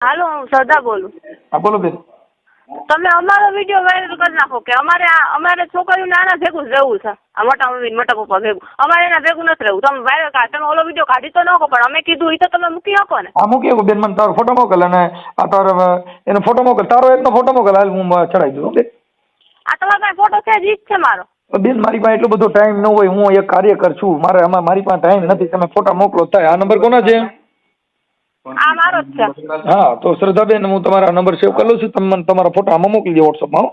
હાલો હું શ્રદ્ધા બોલું. હા બોલો બેન. તમે અમારો વીડિયો વાયરલ કરી નાખો કે અમારે આ અમારે છોકરીઓને આના ભેગું જ રહેવું છે. આ મોટા મમ્મી મોટા પપ્પા ભેગું. અમારે એના ભેગું નથી રહેવું. તમે વાયરલ કાઢ તમે ઓલો વીડિયો કાઢી તો નાખો પણ અમે કીધું એ તો તમે મૂકી શકો ને. હા મૂકી બેન મને તારો ફોટો મોકલ અને આ તારો એનો ફોટો મોકલ. તારો એકનો ફોટો મોકલ. હાલ હું ચડાવી દઉં ઓકે આ તમારા પાસે ફોટો છે જ છે મારો. બેન મારી પાસે એટલો બધો ટાઈમ ન હોય. હું એક કાર્યકર છું. મારે આમાં મારી પાસે ટાઈમ નથી. તમે ફોટા મોકલો થાય. આ નંબર કોનો છે? આ મારો જ છે. હા તો શ્રદ્ધાબેન હું તમારા નંબર સેવ કરી લઉં છું. તમે મને તમારા ફોટા આમાં મોકલી દો વોટ્સઅપમાં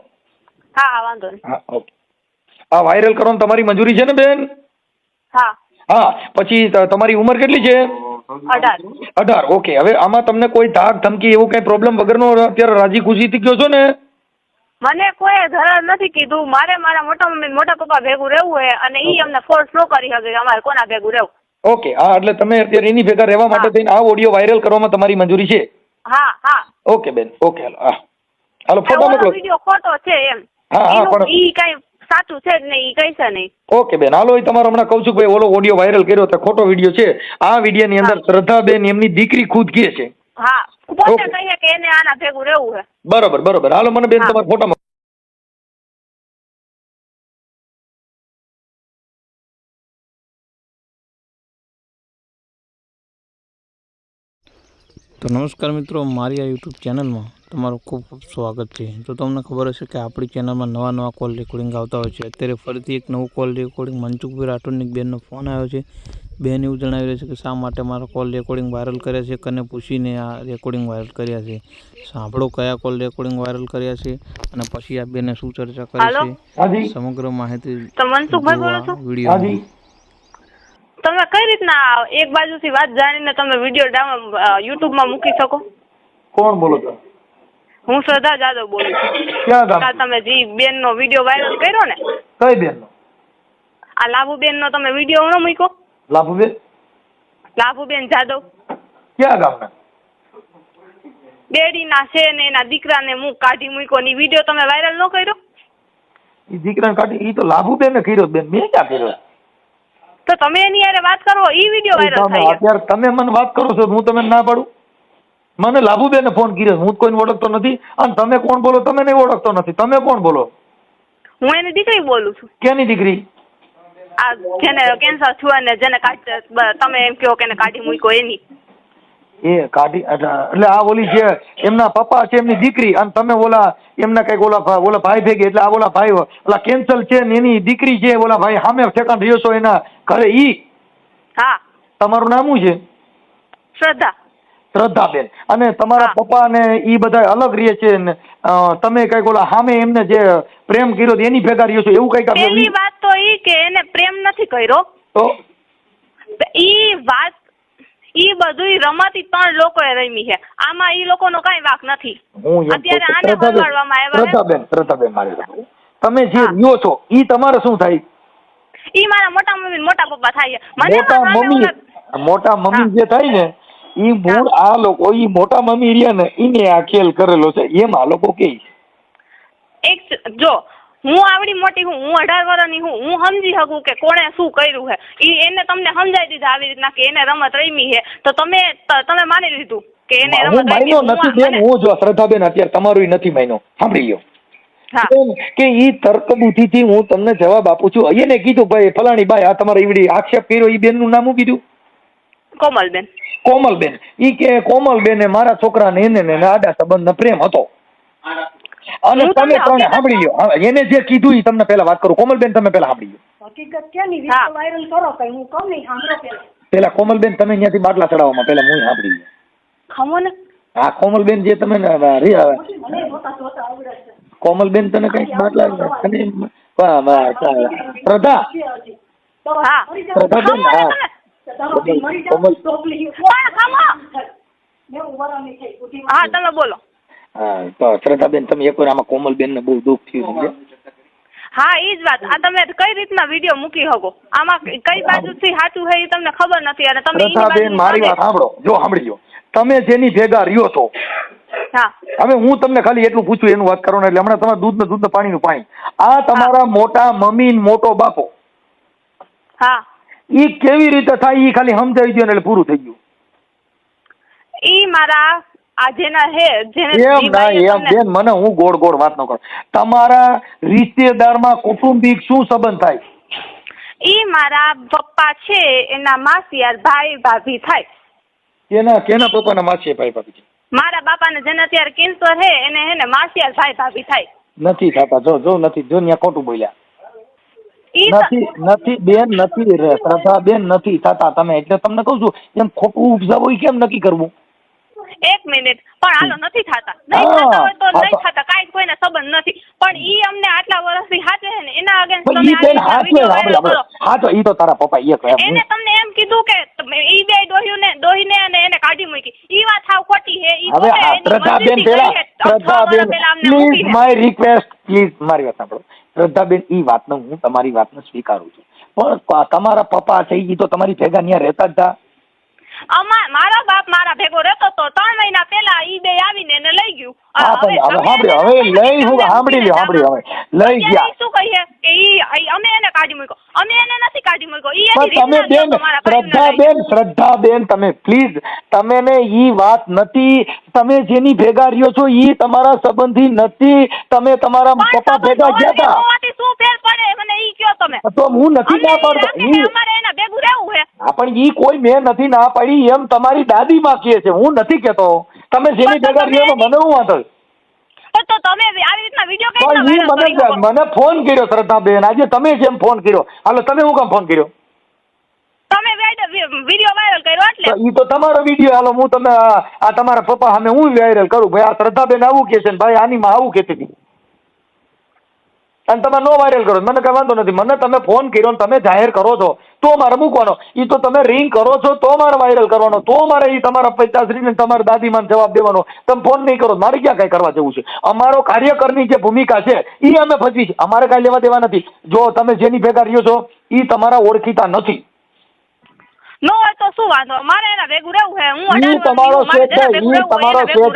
હા. હા વાંધો નહીં. હા ઓકે. આ વાયરલ કરવાની તમારી મંજૂરી છે ને બેન? હા. હા પછી તમારી ઉંમર કેટલી છે? અઢાર. અઢાર ઓકે. હવે આમાં તમને કોઈ ધાક ધમકી એવું કઈ પ્રોબ્લેમ વગરનો અત્યારે રાજી ખુશીથી ગયો છો ને? મને કોઈ ધરાર નથી કીધું. મારે મારા મોટા મમ્મી મોટા પપ્પા ભેગું રહેવું છે અને ઈ અમને ફોર્સ ન કરી શકે અમારે કોના ભેગું રહેવું. ઓકે હા એટલે તમે અત્યારે એની ભેગા રહેવા માટે થઈને આ ઓડિયો વાયરલ કરવામાં તમારી મંજૂરી છે? હા હા. ઓકે બેન. ઓકે હાલો. હા. હાલો ફોટો મોકલો. વિડિયો ખોટો છે એમ. હા, હા, પણ- ઈ કઈ સાચું છે જ નહીં ઈ કઈ છે નહીં. ઓકે બેન. હાલો એ તમારો હમણાં કહું છું ભાઈ ઓલો ઓડિયો વાયરલ કર્યો તો ખોટો વીડિયો છે. આ વિડીયોની અંદર શ્રદ્ધાબેન એમની દીકરી ખુદ કહે છે. હા. પોતે કહે કે એને આના ભેગું રહેવું છે. બરોબર બરોબર. હાલો મને બેન તમારો ફોટો ફોટા તો નમસ્કાર મિત્રો મારી આ યુટ્યુબ ચેનલમાં તમારું ખૂબ ખૂબ સ્વાગત છે. તો તમને ખબર હશે કે આપણી ચેનલમાં નવા નવા કોલ રેકોર્ડિંગ આવતા હોય છે અત્યારે ફરીથી એક નવું કોલ રેકોર્ડિંગ મનસુખભાઈ રાઠોડની બેનનો ફોન આવ્યો છે. બેન એવું જણાવી રહ્યું છે કે શા માટે મારા કોલ રેકોર્ડિંગ વાયરલ કર્યા છે કને પૂછીને આ રેકોર્ડિંગ વાયરલ કર્યા છે. સાંભળો કયા કોલ રેકોર્ડિંગ વાયરલ કર્યા છે અને પછી આ બેને શું ચર્ચા કરી? છે. સમગ્ર માહિતી મનસુખભાઈ વીડિયો હાજી તમે કઈ રીતના એક બાજુથી વાત જાણીને તમે વીડિયો ડાઉન યુટ્યુબમાં મૂકી શકો? કોણ બોલો છો? હું શ્રદ્ધા જાદવ બોલું છું. ક્યાં આ ગામ તમે જે બેનનો વીડિયો વાયરલ કર્યો ને કઈ બેન આ લાભુબેનનો તમે વીડિયો ન મૂક્યો? લાભુબેન? લાભુબેન જાદવ. ક્યાં ગામના બેડીના છે ને એના દીકરાને હું કાઢી મૂક્યો ની વીડિયો તમે વાયરલ ન કર્યો? એ દીકરાને કાઢી એ તો લાભુબેન કર્યો બેન. મેં ક્યાં કર્યો? તો તમે એની યારે વાત કરો ઈ વીડિયો વાયરલ થાય અત્યારે તમે મને વાત કરો છો હું તમને ના પાડું. મને લાભુબેને ફોન કર્યો હું કોઈને ઓળખતો નથી અને તમે કોણ બોલો તમે નહીં ઓળખતો નથી તમે કોણ બોલો? હું એની દીકરી બોલું છું. કેની દીકરી? આ જેને કેન્સર થયું અને જેને કાઢ તમે એમ કહો કે એને કાઢી મૂક્યો એની. એ કાઢી એટલે આ ઓલી છે એમના પપ્પા છે એમની દીકરી અને તમે ઓલા એમના કંઈક ઓલા ઓલા ભાઈ ભેગી એટલે આ ઓલા ભાઈ ઓલા કેન્સલ છે ને એની દીકરી છે ઓલા ભાઈ સામે ઠેકાણ રહ્યો છો એના ઘરે ઈ? હા. તમારું નામ શું છે? શ્રદ્ધા. શ્રદ્ધાબેન. અને તમારા પપ્પા ને ઈ બધા અલગ રહે છે ને તમે કંઈક ઓલા સામે એમને જે પ્રેમ કર્યો તો એની ભેગા રહ્યો છો એવું કંઈક આપણે વાત તો ઈ કે એને પ્રેમ નથી કર્યો. તો? ઈ વાત ઈ બધુંય રમતી ત્રણ લોકોએ રમી છે. આમાં ઈ લોકોનો કાંઈ વાક નથી. અત્યારે આને શ્રદ્ધાબેન, આવ્યા. શ્રદ્ધાબેન શ્રદ્ધાબેન મારી તમે જે. રહ્યો છો ઈ તમારે શું થાય? ઈ મારા મોટા મમ્મી ને મોટા પપ્પા થાય છે. મને મોટા મમ્મી મોટા મમ્મી જે થાય ને ઈ મૂળ આ લોકો ઈ મોટા મમ્મી રહ્યા ને ઈને આ ખેલ કરેલો છે. એમ આ લોકો કે એક જો હું આવડી મોટી હું હું અઢાર વર્ષની હું હું સમજી શકું કે કોણે શું કર્યું છે. એ એને તમને સમજાવી દીધા આવી રીતના કે એને રમત રમી છે. તો તમે તમે માની લીધું કે એને રમત રમી હું નથી બેન હું જો શ્રદ્ધાબેન અત્યારે તમારું નથી માન્યો. સાંભળી ગયો કે ઈ તર્ક બુદ્ધિથી હું તમને જવાબ આપું છું. એને કીધું ભાઈ ફલાણી બાઈ આ તમારે ઈવડી આક્ષેપ કર્યો ઈ બેનનું નામ શું કીધું? કોમલબેન. કોમલબેન. ઈ કે કોમલબેને મારા છોકરાને એને ને એને આડા સંબંધ પ્રેમ હતો. અને તમે ત્રણે સાંભળી લ્યો. એને જે કીધું એ તમને પહેલા વાત કરું. કોમલબેન તમે પહેલા સાંભળી લ્યો. હકીકત કેની. વીડિયો વાયરલ કરો કઈ હું કહું નહીં સાંભળો પેલા પેલા કોમલબેન તમે અહીંયાથી બાટલા ચડાવવામાં પેલા હું સાંભળી લ્યો ખમો ને. હા કોમલબેન જે તમે કોમલબેન તને કંઈક બાટલા અને પ્રધા. તો હા. કોમલ- પેલી હા તમે બોલો. હા તો શ્રદ્ધાબેન તમે એક આમાં કોમલબેન ને બહુ દુઃખ થયું? હા એ જ વાત. આ તમે કઈ રીતના વીડિયો મૂકી શકો? આમાં કઈ બાજુથી સાચું છે એ તમને ખબર નથી અને તમે શ્રદ્ધાબેન મારી વાત સાંભળો. જો સાંભળી તમે જેની ભેગા રહ્યો છો હવે હું તમને ખાલી એટલું પૂછું એનું વાત કરો ને એટલે હમણાં તમારે દૂધ ને દૂધ ને પાણીનું પાણી. આ તમારા મોટા મમ્મી મોટો બાપો. હા. ઈ કેવી રીતે થાય ઈ ખાલી સમજાવી દો ને એટલે પૂરું થઈ ગયું. ઈ મારા આ હે એમ ના એમ બેન મને હું ગોળ ગોળ વાત ન કરું. તમારા રિશ્તેદારમાં કૌટુંબિક શું સંબંધ થાય? ઈ મારા પપ્પા છે એના માસિયાર ભાઈ ભાભી થાય. કેના કેના પપ્પાના માસી ભાઈ ભાભી છે? મારા બાપાને જેને અત્યારે કેન્સર હે એને હે ને માસિયાર ભાઈ ભાભી થાય. નથી થતા જો જો નથી જો ન્યા ખોટું બોલ્યા. નથી નથી બેન નથી શ્રદ્ધા બેન નથી થતા તમે. એટલે તમને કહું છું એમ ખોટું ઉપજાવું કેમ નક્કી કરવું? એક મિનિટ. પણ હાલો નથી થતા. નહીં થતા હોય તો નહીં થતા. કાંઈ કોઈને સંબંધ નથી. પણ ઈ અમને આટલા વર્ષથી હાચે છે ને એના અગેન્સ્ટ તમે હા તો ઈ તો તારા પપ્પા ઈ કહે એને તમને એમ કીધું કે ઈ બે ડોહીને ડોહીને અને એને કાઢી મૂકી. ઈ વાત સાવ ખોટી છે. ઈ હવે શ્રદ્ધાબેન પેલા શ્રદ્ધાબેન પ્લીઝ માય રિક્વેસ્ટ પ્લીઝ મારી વાત સાંભળો. શ્રદ્ધાબેન ઈ વાતનો હું તમારી વાતને સ્વીકારું છું. પણ તમારા પપ્પા છે ઈ તો તમારી ભેગા ન્યા રહેતા જ હતા મારો બાપ મારા ભેગો રહેતો તો ત્રણ મહિના પહેલા ઈ બે આવીને એને લઈ ગયું. હા પણ હવે તમે સાંભળ્યો હવે લઈ લઈ હું સાંભળી લ્યો સાંભળી હવે લઈ ગયા. શું કહીએ કે ઈ ઈ અમે એને કાઢી મૂક્યો અમે એને નથી કાઢી મૂક્યો ઈ એની તમે બેન તમે પ્લીઝ તમે ને ઈ વાત નથી. તમે જેની ભેગા રહ્યો છો ઈ તમારા સંબંધી નથી. તમે તમારા પપ્પા ભેગા ગયા હતા શું ફેર પડે? મને ઈ કયો તમે? તો હું નથી ના પાડતો. હા પણ ઈ કોઈ મેં નથી ના પાડી એમ તમારી દાદી માં કહે છે. હું નથી કેતો તમે જેની ભેગા રહ્યો મને હું વાંધો તો તો તમે આવી રીતના વીડિયો કઈ મને મને ફોન કર્યો શ્રદ્ધાબેન. આજે તમે જેમ ફોન કર્યો. હાલો તમે હું કામ ફોન કર્યો? તમે વીડિયો વાયરલ કર્યો એટલે? ઈ તો તમારો વીડિયો હાલો હું તમે આ આ તમારા પપ્પા સામે હું વાયરલ કરું. ભાઈ આ શ્રદ્ધાબેન આવું કે છે ને ભાઈ આની માં આવું કહેતી હતી. અને તમે નો વાયરલ કરો, મને કઈ વાંધો નથી. મને તમે ફોન કર્યો તમે જાહેર કરો છો, તો મારે મૂકવાનો. એ તો તમે રિંગ કરો છો, તો મારે વાયરલ કરવાનો. તો મારે એ તમારા પિતાશ્રીને તમારા દાદીમાને જવાબ દેવાનો. તમે ફોન નહીં કરો, મારે ક્યાં કાંઈ કરવા જેવું છે? અમારો કાર્યકરની જે ભૂમિકા છે એ અમે ભજવી છે. અમારે કાંઈ લેવા દેવા નથી. જો તમે જેની ભેગા રહ્યો છો એ તમારા ઓળખીતા નથી. નો હોય તો શું વાંધો? મારે એના ભેગું રહેવું છે. હું ઈ તમારો શેઠ છે ઈ તમારો રહેવું.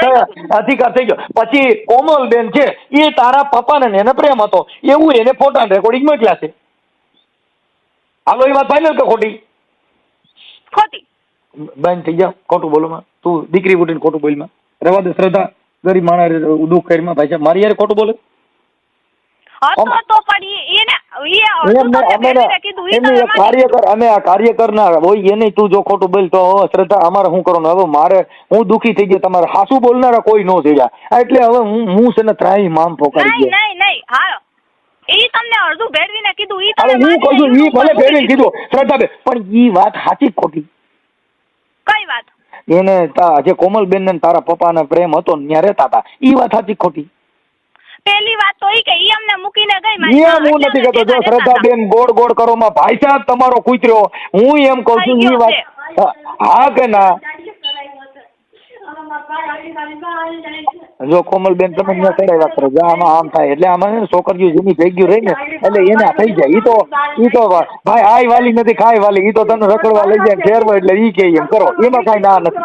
અધિકાર થઈ ગયો. પછી કોમલબેન છે એ તારા પપ્પાને ને એને પ્રેમ હતો. એવું એને ફોટા રેકોર્ડિંગ મોકલ્યા છે. હાલો એ વાત ફાઇનલ કે ખોટી? ખોટી. બંધ થઈ જાવ ખોટું બોલો માં. તું દીકરી ઉઠીને ખોટું બોલમાં રવા દે શ્રદ્ધા. ગરીબ માણસ દુઃખ કરીમાં ભાઈ સાહેબ. મારી યાર ખોટું બોલે? હતો તો પણ ઈ- એને ઈ એમ અડધું ને તમને અમે ભેગીને કીધું, ઈ એમની તમે એક માની કાર્યકર અમે આ કાર્યકર ના હોય એને તું જો ખોટું બોલ તો શ્રદ્ધા અમારે શું કરવાનું? હવે મારે હું દુખી થઈ ગયો તમારે હાસુ બોલનારા કોઈ નો થઈ એટલે હવે હું હું છે ને ત્રાહી મામ ફોકાડી ગયો. નહીં નહીં હાલો. ઈ તમને અડધું ભેળવીને કીધું ઈ તમે હું કહું છું ઈ ભલે YouTube પર ફેરવીને મૂકી કીધું શ્રદ્ધાબેન પણ ઈ વાત સાચી ખોટી? કઈ વાત? એને તા જે કોમલબેન ને તારા પપ્પાને પ્રેમ હતો ત્યાં રહેતા હતા. ઈ વાત સાચી ખોટી? પેલી વાત તો ઈ કે ઈ અમને મૂકીને ગઈ મારી એમ હું નથી કહેતો જો શ્રદ્ધાબેન ગોળ ગોળ કરો માં ભાઈ સાહેબ તમારો કૂતર્યો. હું એમ કહું છું ઈ વાત હા, કે ના? જો કોમલ બેન કોમલબેન તમે ત્યાં ચડાવ્યા કરો. જો આમાં આમ થાય. એટલે આમાં છે ને છોકરીઓ જેની ભેગ્યું રહી ને એટલે એને થઈ જાય. ઈ તો ઈ તો ભાઈ આય વાલી નથી ખાય વાલી. ઈ તો તને રખડવા લઈ જાય ફેરવો એટલે ઈ કે એમ કરો. એમાં કાંઈ ના નથી.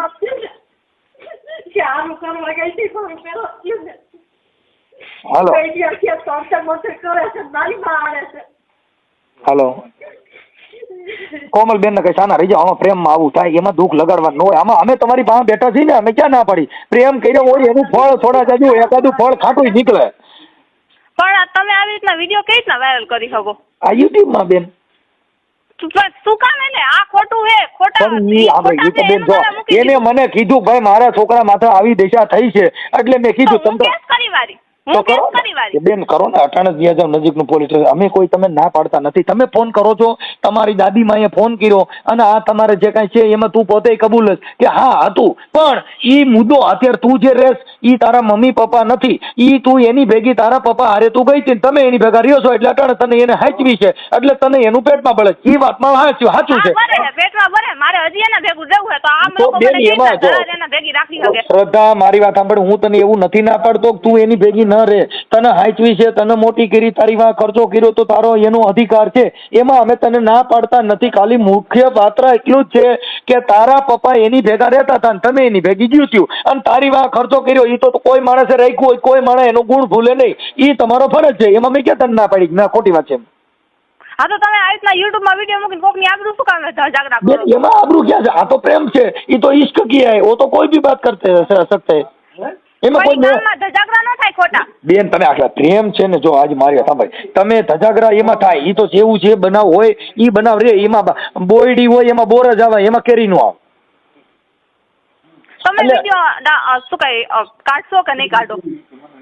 કે આનું કોમલ બેન ને. હાલો. કઈ હાલો સાના રહી જાઓ આમાં પ્રેમમાં આવું થાય એમાં દુઃખ લગાડવાનું ન હોય. આમાં અમે તમારી પાસે બેઠા છીએ ને અમે ક્યાં ના પડી? પ્રેમ કર્યો હોય એનું ફળ થોડા જાજુ એકાદું ફળ ખાટું નીકળે. પણ આ તમે આવી રીતના વીડિયો કઈ રીતના વાયરલ કરી શકો? આ યુટ્યુબમાં બેન. શું કામ એને? આ ખોટું હે ખોટા એને મને કીધું ભાઈ મારા છોકરા માથે આવી દિશા થઈ છે. એટલે મેં કીધું તમને કરી વારી? તો કરો બેન કરો ને અટાણે જાઓ નજીકનું પોલીસ સ્ટેશન અમે કોઈ તમે ના પાડતા નથી. તમે ફોન કરો છો. તમારી દાદી માએ ફોન કર્યો અને આ તમારે જે કાંઈ છે એમાં તું પોતે કબૂલ જ. કે હા હતું. પણ ઈ મુદ્દો અત્યારે તું જે રેસ ઈ તારા મમ્મી પપ્પા નથી. ઈ તું એની ભેગી તારા પપ્પા હારે તું ગઈ હતી તમે એની ભેગા રહ્યો છો એટલે અટાણે તને એને હાચવી છે. એટલે તને એનું પેટમાં બળે એ ઈ વાતમાં હાચું સાચું છે પેટમાં બરે. મારે હજી એના ભેગું રહેવું છે તો આમ લોકો મને કેવી એમાં રીતના જો. જહાજ એના ભેગી રાખી શકે. શ્રદ્ધા મારી વાત સાંભળ. હું તને એવું નથી ના પાડતો તું એની ભેગી ન રહે તને હાચવી છે તને મોટી કરી તારી વાં ખર્ચો કર્યો તો તારો એનો અધિકાર છે એમાં અમે તને ના પાડતા નથી ખાલી મુખ્ય પાત્ર એટલું જ છે કે તારા પપ્પા એની ભેગા રહેતા હતા ને તમે એની ભેગી ગયું થયું અને તારી વાં ખર્ચો કર્યો એ તો કોઈ માણસે રાખ્યું હોય કોઈ માણસ એનો ગુણ ભૂલે નહીં એ તમારો ફરજ છે એમાં મેં ક્યાં તને ના પાડી ના ખોટી વાત છે હા તો તમે આ રીતના યુટ્યુબમાં વિડીયો મૂકીને કોકની આબરૂ શું કામ જાગરા કરો બેન એમાં આબરૂ ક્યાં છે આ તો પ્રેમ છે એ તો ઈશ્ક કિયા હે वो तो कोई भी बात करते स- सकते हैं એમાં કોઈ કોઈ ન ખોટા. બેન તમે આટલા પ્રેમ છે ને જો આજ મારી સાંભળ. તમે ધજાગરા એમાં થાય એ તો જેવું જે બનાવ હોય એ બનાવ રે એમાં બોયડી હોય એમાં બોર જ આવે એમાં કેરી નો આવે. તમે વિડિયો શું કઈ કાઢશો કે નહીં કાઢો?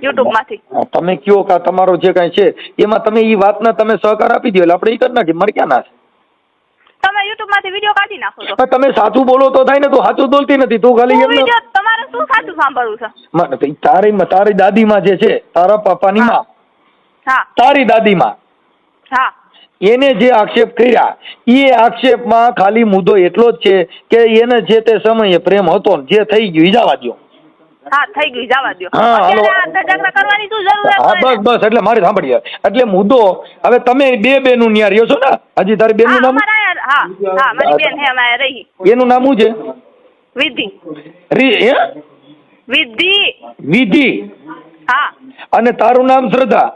યુટ્યુબમાંથી તમે કયો કે તમારો જે કઈ છે એમાં તમે એ વાતના તમે સહકાર આપી દો એટલે આપણે એ કરી નાખીએ મારે ક્યાં ના છે તમે યુટ્યુબમાંથી વિડિયો કાઢી નાખો તો. તમે સાચું બોલો તો થાય ને તું સાચું બોલતી નથી તું ખાલી એમ શું સાચું સાંભળવું છે? મને તારી તારી દાદીમાં જે છે તારા પપ્પાની માં. હા. તારી દાદીમાં. હા. એને જે આક્ષેપ કર્યા એ આક્ષેપમાં ખાલી મુદ્દો એટલો જ છે કે એને જે તે સમયે પ્રેમ હતો જે થઈ ગયું જવા દ્યો. હા થઈ ગયું જવા દ્યો. હા, હાલો. અત્યારે આ ધજાગરા કરવાની શું જરૂર હા બસ બસ એટલે મારે સાંભળીએ. એટલે મુદ્દો હવે તમે બે બે નું ન્યા રહ્યો છો ને? હજી તારી બેનનું નામ એનું નામ શું છે? વિધિ. રી હે? વિધિ. વિધિ. હા. અને તારું નામ શ્રદ્ધા?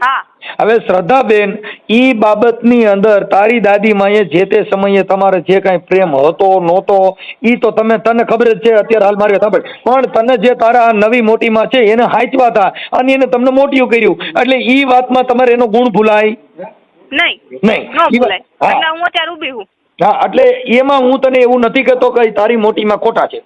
હા. હવે શ્રદ્ધાબેન ઈ બાબતની અંદર તારી દાદી માએ જે તે સમયે તમારે જે કાંઈ પ્રેમ હતો નહોતો ઈ તો તમે તને ખબર જ છે અત્યારે હાલ મારી ખબર પણ તને જે તારા નવી મોટીમાં છે એને હાચવા હતા અને એને તમને મોટિયું કર્યું. એટલે ઈ વાતમાં તમારે એનો ગુણ ભૂલાય? નહીં. નહીં. હું. અત્યારે ઊભી હું હા એટલે એમાં હું તને એવું નથી કહેતો કે તારી મોટીમાં ખોટા છે.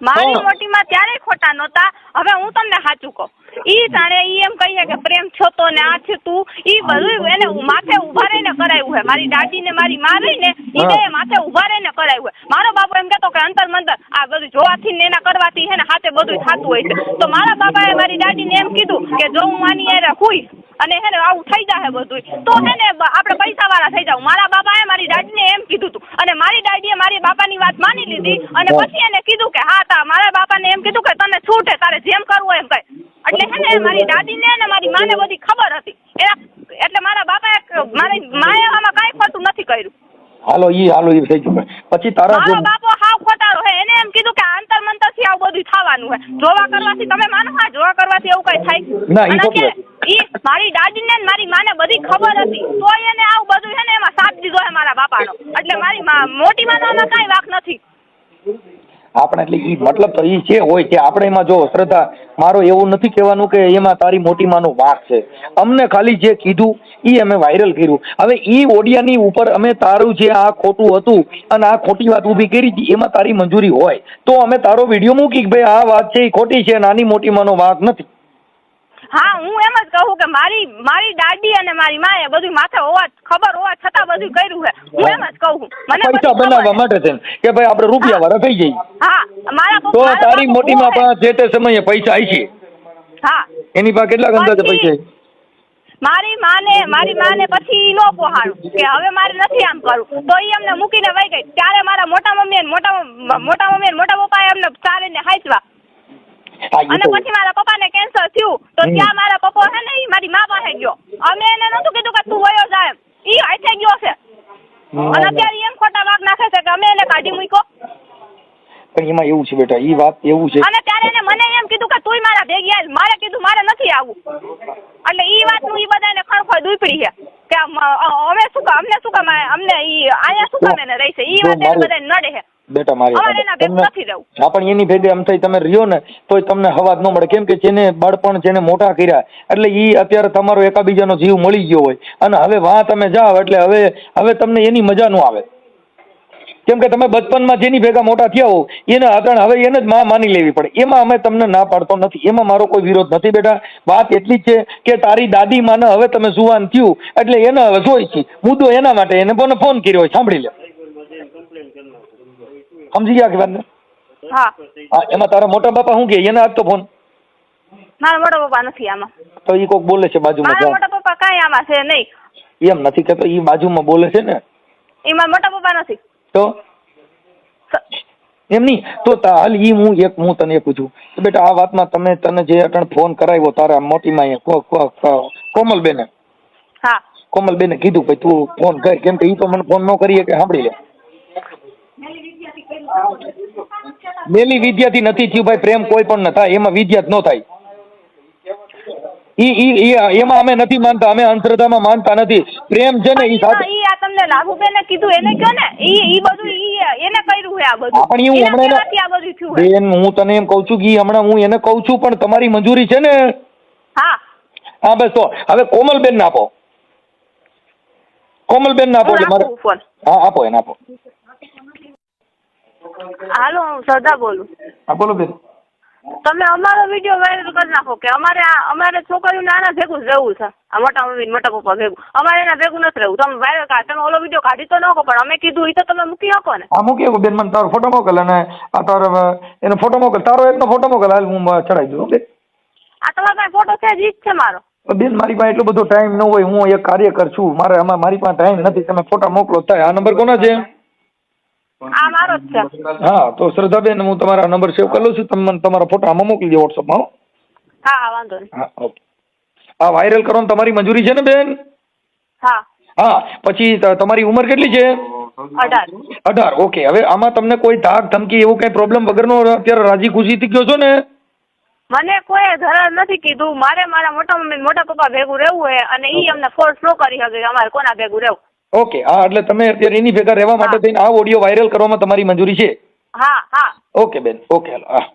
મારી મોટીમાં ત્યારે ખોટા નહોતા. હવે હું તમને સાચું કહું. ઈ જાણે ઈ એમ કહીએ કે પ્રેમ છો તો ને આ છે તું. ઈ બધું એને માથે ઊભા રહીને કરાયું હે મારી દાદી ને મારી માં રહી ને ઈ માથે ઊભા રહીને કરાયું હે મારો બાપો એમ કહેતો કે અંતર મંતર આ બધું જોવાથી ને એના કરવાથી હે ને હાથે બધું થતું હોય છે. તો મારા બાપાએ મારી દાદીને એમ કીધું કે જો હું આની યારે હુઈ અને હે ને આવું થઈ જાય બધું તો હે ને આપણે પૈસા વાળા થઈ જાવ મારા બાપાએ મારી દાદીને એમ કીધું તું. અને મારી દાદીએ મારી બાપાની વાત માની લીધી. અને પછી એને કીધું કે હા તા મારા બાપાને એમ કીધું કે તને છૂટ તારે જેમ કરવું એમ કઈ એટલે હે ને મારી દાદીને ને મારી માને બધી ખબર હતી. એટલે મારા બાપાએ મારી માએ આમાં કાંઈ ખોટું નથી કર્યું. હાલો ઈ હાલો ઈ થઈ ગયું. પછી તારા મારો બાપો હાવ ખોટારો હે. એને એમ કીધું કે આંતર મંતરથી આવું બધું થવાનું હે. જોવા કરવાથી તમે માનો હા જોવા કરવાથી એવું કઈ થાય. ના, ઈ અને ખોટું અત્યારે ઈ મારી દાદીને ને મારી માને બધી ખબર હતી તોય એને આવું બધું હે ને એમાં સાથ દીધો હે મારા બાપાનો એટલે મારી મા- મોટી માનો આમાં કાંઈ વાક નથી આપણે એટલે એ મતલબ તો એ જે હોય કે આપણે એમાં જો શ્રદ્ધા, મારો એવું નથી કહેવાનું કે એમાં તારી મોટી માનો વાંક છે. અમને ખાલી જે કીધું એ અમે વાયરલ કર્યું. હવે એ ઓડિયાની ઉપર અમે તારું જે આ ખોટું હતું અને આ ખોટી વાત ઊભી કરી હતી, એમાં તારી મંજૂરી હોય. તો અમે તારો વીડિયો મૂકી કે ભાઈ આ વાત છે એ ખોટી છે, નાની મોટી માનો વાંક નથી. હા હું એમ જ કહું કે મારી મારી દાદી અને મારી માએ બધું માથે હોવા ખબર હોવા છતાં બધું કર્યું છે. હું એમ જ કહું મને પૈસા બનાવવા માટે છે કે ભાઈ આપણે રૂપિયા વાળા થઈ જઈએ. હા મારા તો તારી મોટીમાં પણ જે તે સમયે પૈસા આવી છે હા. એની પાસે કેટલા અંદાજે પૈસા મારી માને મારી માને પછી નો પોહાણું કે હવે મારે નથી આમ કરવું. તો એ અમને મૂકીને વહી ગઈ. ત્યારે મારા મોટા મમ્મી મોટા મોટા મમ્મી મોટા પપ્પાએ અમને ચાલીને હાંચવા અને પછી મારા પપ્પાને કેન્સર થયું. તો ત્યાં મારા પપ્પા હે ને મારી મા પાસે ગયો. અમે એને નતું કીધું કે તું વયો જાય ઈ હાથે ગયો છે. અને અત્યારે એમ ખોટા વાગ નાખે છે કે અમે એને કાઢી મૂક્યો. પણ એમાં એવું છે બેટા ઈ વાત એવું છે. અને ત્યારે એને મને એમ કીધું કે તુંય મારા ભેગી આવ મારે કીધું મારે નથી આવું. એટલે ઈ વાતનું ઈ બધાને ખણખોળ દુપડી છે કે અમે શું કામ અમને શું કામ અમને ઈ આયા શું કામ એને રહેશે ઈ વાત એને બધાને નડે છે. બેટા મારી નથી. હા પણ એની ભેગે એમ થઈ તમે રહ્યો ને તો તમને હવાજ ન મળે. કેમ કે જેને બાળપણ જેને મોટા કર્યા એટલે ઈ અત્યારે તમારો એકાબીજાનો જીવ મળી ગયો હોય. અને હવે વાં તમે જાઓ એટલે હવે હવે તમને એની મજા ન આવે. કેમ કે તમે બચપનમાં જેની ભેગા મોટા થયા હો એને આદરણ હવે એને જ માં માની લેવી પડે. એમાં અમે તમને ના પાડતો નથી. એમાં મારો કોઈ વિરોધ નથી બેટા. વાત એટલી જ છે કે તારી દાદી માને હવે તમે જુવાન થયું એટલે એને હવે જોઈ છે. મુદ્દો એના માટે. એને મને ફોન કર્યો હોય સાંભળી લે. સમજી ગયા કે વાતને હા. એમાં તારા મોટા બાપા શું કે? એને આપતો ફોન. મારા મોટા પપ્પા નથી આમાં. તો ઈ કોક બોલે છે બાજુમાં મારા મોટા પપ્પા કાંઈ આમાં છે નહીં. એમ નથી કહેતો ઈ બાજુમાં બોલે છે ને. ઈ મારા મોટા પપ્પા નથી. તો? એમ નહીં. તો હાલ ઈ હું એક હું તને પૂછું. કે બેટા આ વાતમાં તમે તને જે અટણ ફોન કરાવ્યો તારા મોટીમાં કોમલબેને. હા. કોમલબેને કીધું ભાઈ તું ફોન કર. કેમ કે ઈ તો મને ફોન ન કરીએ કે સાંભળી લે. મેલી વિદ્યાથી નથી થયું ભાઈ પ્રેમ કોઈ પણ ન થાય એમાં વિદ્યા જ ન થાય. ઈ ઈ એમાં અમે નથી માનતા અમે અંધશ્રદ્ધામાં માનતા નથી. પ્રેમ છે ને ઈ સાથે ઈ આ તમને લાભુબેને કીધું એને કયો ને? ઈ ઈ બધું ઈ એને કર્યું છે આ બધું. પણ હું હમણાં આ બધું થયું બેન હું તને એમ કહું છું કે હમણાં હું એને કહું છું પણ તમારી મંજૂરી છે ને? હા. હા બસ તો. હવે કોમલબેન ને આપો કોમલબેન ને આપો હું હા આપો એને આપો. હાલો હું શ્રદ્ધા બોલું. હા બોલો બેન. તમે અમારો વીડિયો વાયરલ કરી નાખો કે અમારે આ અમારે છોકરીઓને આના ભેગું જ રહેવું છે. આ મોટા મમ્મી મોટા પપ્પા ભેગું. અમારે એના ભેગું નથી રહેવું. તમે વાયરલ કા તમે ઓલો વીડિયો કાઢી તો નાખો પણ અમે કીધું એ તો તમે મૂકી શકો ને. હા મૂકી આપો બેન મને તારો ફોટો મોકલ અને આ તારો એનો ફોટો મોકલ. તારો એકનો ફોટો મોકલ. હાલ હું ચડાવી દઉં ઓકે આ તમારા પાસે ફોટો છે જ ઈ જ છે મારો. બેન મારી પાસે એટલો બધો ટાઈમ ન હોય. હું એક કાર્યકર છું. મારે આમાં મારી પાસે ટાઈમ નથી. તમે ફોટા મોકલો થાય. આ નંબર કોનો છે? આ મારો જ છે. હા તો શ્રદ્ધાબેન હું તમારા નંબર સેવ કરી લઉં છું. તમે મને તમારા ફોટામાં મોકલી દો વોટ્સઅપમાં હા. હા વાંધો નહીં. હા ઓકે. આ વાયરલ કરવાની તમારી મંજૂરી છે ને બેન? હા. હા પછી તમારી ઉંમર કેટલી છે? અઢાર. અઢાર ઓકે. હવે આમાં તમને કોઈ ધાક ધમકી એવું કઈ પ્રોબ્લેમ વગરનો અત્યારે રાજી ખુશીથી ગયો છો ને? મને કોઈ ધરાર નથી કીધું. મારે મારા મોટા મમ્મી મોટા પપ્પા ભેગું રહેવું છે અને ઈ અમને ફોર્સ ન કરી શકે અમારે કોના ભેગું રહેવું. ઓકે હા એટલે તમે અત્યારે એની ભેગા રહેવા માટે થઈને આ ઓડિયો વાયરલ કરવામાં તમારી મંજૂરી છે? હા હા. ઓકે બેન. ઓકે હાલો. હા.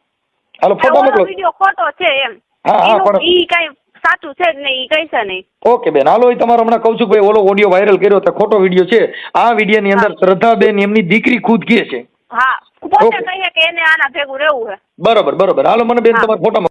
હાલો ફોટો મોકલો. વીડિયો ખોટો છે એમ. હા, હા, પણ- ઈ કઈ સાચું છે જ નહીં ઈ કઈ છે નહીં. ઓકે બેન. હાલો એ તમારો હમણાં કહું છું ભાઈ ઓલો ઓડિયો વાયરલ કર્યો તો ખોટો વીડિયો છે. આ વિડીયોની અંદર શ્રદ્ધાબેન એમની દીકરી ખુદ કહે છે. હા. પોતે કહે કે એને આના ભેગું રહેવું છે. બરોબર બરોબર. હાલો મને બેન તમારો ફોટા.